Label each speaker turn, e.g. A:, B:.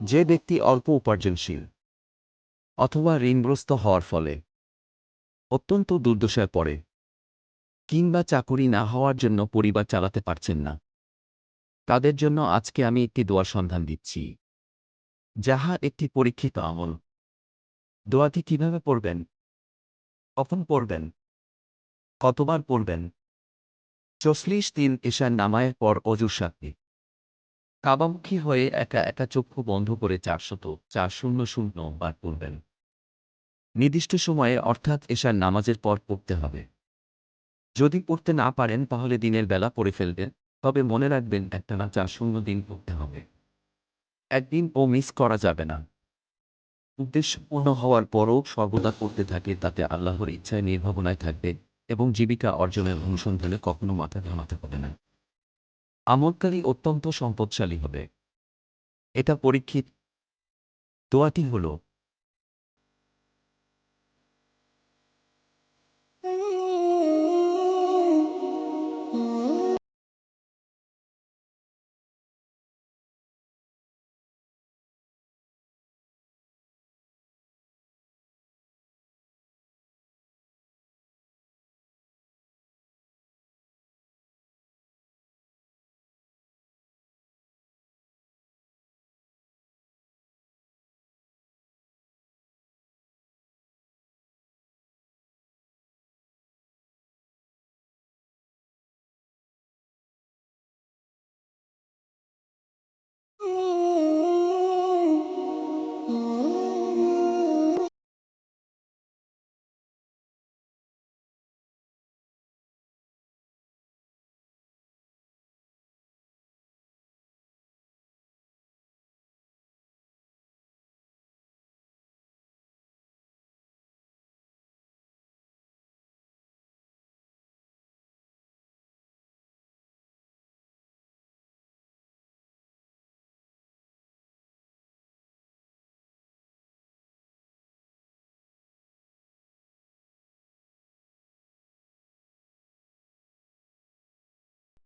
A: যে ব্যক্তি অল্প উপার্জনশীল অথবা ঋণগ্রস্ত হওয়ার ফলে অত্যন্ত দুর্দশায় পড়ে, কিংবা চাকুরি না হওয়ার জন্য পরিবার চালাতে পারছেন না। তাদের জন্য আজকে আমি একটি দোয়ার সন্ধান দিচ্ছি। যাহা একটি পরীক্ষিত আমল। দোয়াটি কীভাবে পড়বেন? কখন পড়বেন? কতবার পড়বেন? চল্লিশ দিন এশার নামায়ের পর অজুর সাথে। কাবামুখী হয়ে একা একা চক্ষু বন্ধ করে চারশত চার শূন্য শূন্য বার পড়বেন। নির্দিষ্ট সময়ে অর্থাৎ এশার নামাজের পর পড়তে হবে। যদি পড়তে না পারেন, তাহলে দিনের বেলা পড়ে ফেলবেন। তবে মনে রাখবেন একটা না চার শূন্য দিন পড়তে হবে। একদিন ও মিস করা যাবে না। উদ্দেশ্য পূর্ণ হওয়ার পরও সর্বদা করতে থাকে, তাতে আল্লাহর ইচ্ছায় নির্ভাবনায় থাকবে এবং জীবিকা অর্জনের অনুসন্ধানে কখনো মাথা ঘামাতে হবে না। আমলকারী অত্যন্ত সম্পদশালী হবে। এটা পরীক্ষিত দোয়াটি হল